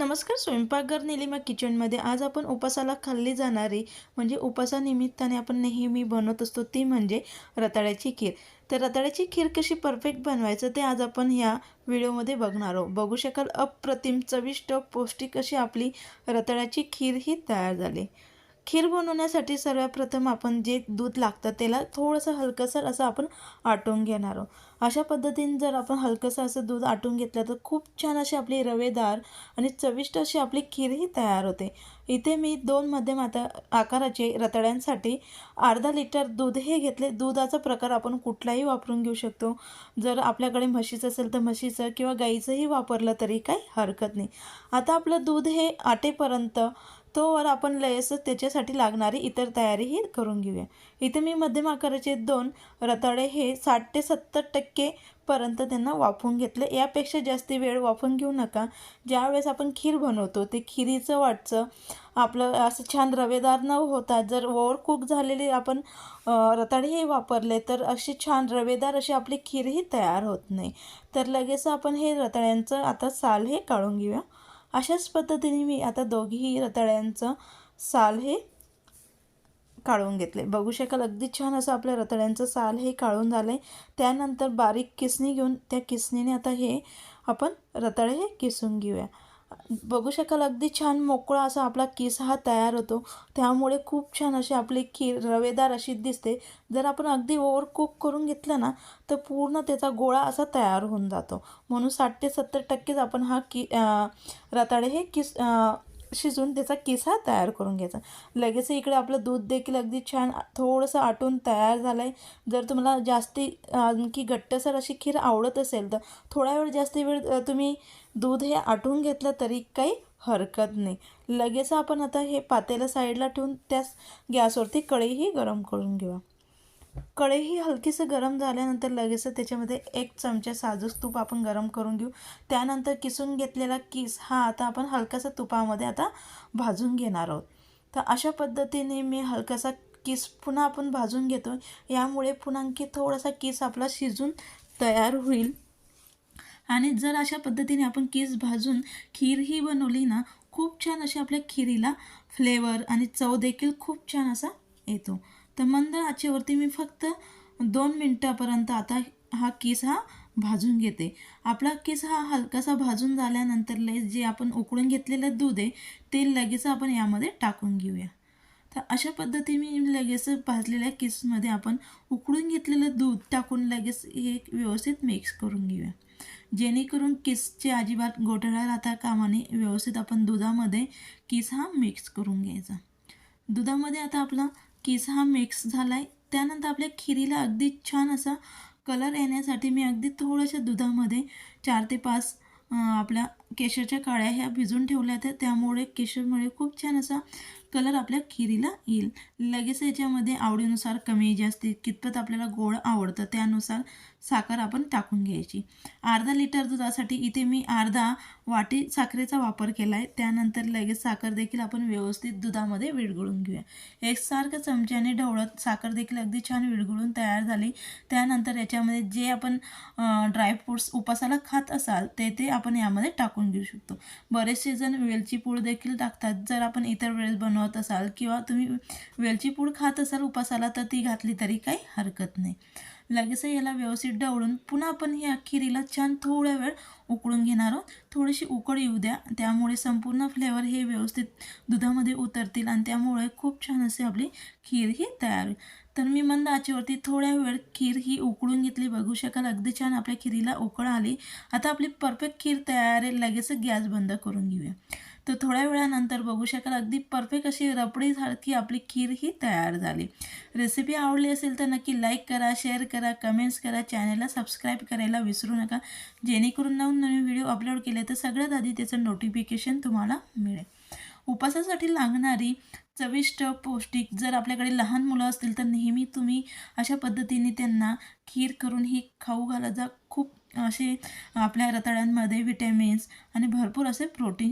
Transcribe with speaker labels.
Speaker 1: नमस्कार स्वयंपाकघर निलिमा किचनमध्ये आज आपण उपासाला खाल्ली जाणारी म्हणजे उपासानिमित्ताने आपण नेहमी बनवत असतो ती म्हणजे रताळ्याची खीर. तर रताळ्याची खीर कशी परफेक्ट बनवायचं ते आज आपण ह्या व्हिडिओमध्ये बघणार आहोत. बघू शकाल अप्रतिम चविष्ट पौष्टिक अशी आपली रताळ्याची खीर ही तयार झाली. खीर बनवण्यासाठी सर्वप्रथम आपण जे दूध लागतं त्याला थोडंसं हलकंसर असं आपण आटून घेणार आहोत. अशा पद्धतीने जर आपण हलकंसं असं दूध आटून घेतलं तर खूप छान अशी आपली रवेदार आणि चविष्ट अशी आपली खीरही तयार होते. इथे मी दोन मध्यम आता आकाराचे रताळ्यांसाठी अर्धा लिटर दूध हे घेतले. दुधाचा प्रकार आपण कुठलाही वापरून घेऊ शकतो. जर आपल्याकडे म्हशीचं असेल तर म्हशीचं किंवा गाईचंही वापरलं तरी काही हरकत नाही. आता आपलं दूध हे आटेपर्यंत तोवर आपण लयस त्याच्यासाठी लागणारी इतर तयारीही करून घेऊया. इथे मी मध्यम आकाराचे दोन रताळे हे साठ ते सत्तर टक्के पर्यंत त्यांना वाफवून घेतले. यापेक्षा जास्ती वेळ वाफवून घेऊ नका. ज्यावेळेस आपण खीर बनवतो ते खिरीचं वाटचं आपलं असं छान रवेदार न होता जर ओवर कुक झालेले आपण रताळेही वापरले तर असे छान रवेदार अशी आपली खीरही तयार होत नाही. तर लगेच आपण हे रताळ्यांचं आता साल हे काढून घेऊया. अशाच पद्धतीने मी आता दोघीही रताळ्यांचं साल हे काढून घेतले. बघू शकाल अगदी छान असं आपल्या रताळ्यांचं साल हे काढून झालं आहे त्यानंतर बारीक किसणी घेऊन त्या किसणीने आता हे आपण रताळे हे किसून घेऊया. बघू शकाल अगदी छान मोकळा असा आपला केस हा तयार होतो. त्यामुळे खूप छान अशी आपली खीर रवेदार अशी दिसते. जर आपण अगदी ओव्हर कुक करून घेतलं ना तर पूर्ण त्याचा गोळा असा तयार होऊन जातो. म्हणून साठ ते सत्तर टक्केच आपण हा की रताळे हे किस शिजून त्याचा किसा तयार करून घ्यायचा. लगेच इकडे आपलं दूध देखील अगदी छान थोडंसं आटून तयार झालं आहे जर तुम्हाला जास्ती आणखी घट्टसर अशी खीर आवडत असेल तर थोडा वेळ जास्ती वेळ तुम्ही दूध हे आटून घेतलं तरी काही हरकत नाही. लगेच आपण आता हे पातेला साईडला ठेवून त्याच गॅसवरती कढईही गरम करून घेऊ कढई हलकीसं गरम झाल्यानंतर लगेच त्याच्यामध्ये एक चमचा साजूक तूप आपण गरम करून घेऊ. त्यानंतर किसून घेतलेला किस हा आता आपण हलकासा तुपामध्ये आता भाजून घेणार आहोत. तर अशा पद्धतीने मी हलकासा किस पुन्हा आपण भाजून घेतो यामुळे पुन्हा आणखी थोडासा किस आपला शिजून तयार होईल. आणि जर अशा पद्धतीने आपण किस भाजून खीरही बनवली ना खूप छान अशी आपल्या खिरीला फ्लेवर आणि चव देखील खूप छान असा येतो. तर मंद आचेवरती मी फक्त दोन मिनटापर्यंत आता हा केस हा भाजून घेते. आपला केस हा हलकासा भाजून झाल्यानंतर लगेच जे आपण उकळून घेतलेलं दूध आहे ते लगेच आपण यामध्ये टाकून घेऊया. तर अशा पद्धतीने लगेच भाजलेल्या केसमध्ये आपण उकळून घेतलेलं दूध टाकून लगेच हे व्यवस्थित मिक्स करून घेऊया. जेणेकरून केसचे अजिबात गोठळा राहता कामाने व्यवस्थित आपण दुधामध्ये केस हा मिक्स करून घ्यायचा. दुधामध्ये आता आपला किस हा मिक्स झाला आहे त्यानंतर आपल्या खिरीला अगदी छान असा कलर येण्यासाठी मी अगदी थोड्याशा दुधामध्ये चार ते पाच आपल्या केशरच्या काळ्या ह्या भिजून ठेवल्या त्या त्यामुळे केशरमुळे खूप छान असा कलर आपल्या खिरीला येईल. लगेच याच्यामध्ये आवडीनुसार कमी जास्ती कितपत आपल्याला गोड आवडतं त्यानुसार साखर आपण टाकून घ्यायची. अर्धा लिटर दुधासाठी इथे मी अर्धा वाटी साखरेचा वापर केला आहे त्यानंतर लगेच साखर देखील आपण व्यवस्थित दुधामध्ये विरघळून घेऊया. एकसारख्या चमच्याने ढवळत साखर देखील अगदी छान विरघळून तयार झाली. त्यानंतर याच्यामध्ये जे आपण ड्रायफ्रूट्स उपासाला खात असाल ते ते आपण यामध्ये टाकून घेऊ शकतो. बरेचसे जण वेलची पूड देखील टाकतात. जर आपण इतर वेळेस बनवत असाल किंवा तुम्ही वेलची पूड खात असाल उपासाला तर ती घातली तरी काही हरकत नाही. लगेच याला व्यवस्थित ढवळून पुन्हा आपण ह्या खिरीला छान थोडा वेळ उकळून घेणार आहोत. थोडीशी उकळ येऊ द्या. त्यामुळे संपूर्ण फ्लेवर हे व्यवस्थित दुधामध्ये उतरतील आणि त्यामुळे खूप छान असे आपली खीर ही तयार होईल. तर मी मंद आचेवरती थोड्या वेळ खीर ही उकळून घेतली. बघू शकाल अगदी छान आपल्या खिरीला उकळ आली. आता आपली परफेक्ट खीर तयार आहे. लगेच गॅस बंद करून घेऊया. तर थोड्या वेळानंतर बघू शकाल अगदी परफेक्ट अशी रबडी की आपली खीर ही तयार झाली. रेसिपी आवडली असेल तर नक्की लाईक करा शेअर करा कमेंट्स करा. चॅनलला सबस्क्राईब करायला विसरू नका. जेणेकरून नवीन नवीन व्हिडिओ अपलोड केले तर सगळ्यात आधी त्याचं नोटिफिकेशन तुम्हाला मिळेल. उपासासाठी लागणारी चविष्ट पौष्टिक जर आपल्याकडे लहान मुलं असतील तर नेहमी तुम्ही अशा पद्धतीने त्यांना खीर करून ही खाऊ घाला. जा खूप असे आपल्या रताळ्यांमध्ये विटॅमिन्स आणि भरपूर असे प्रोटीन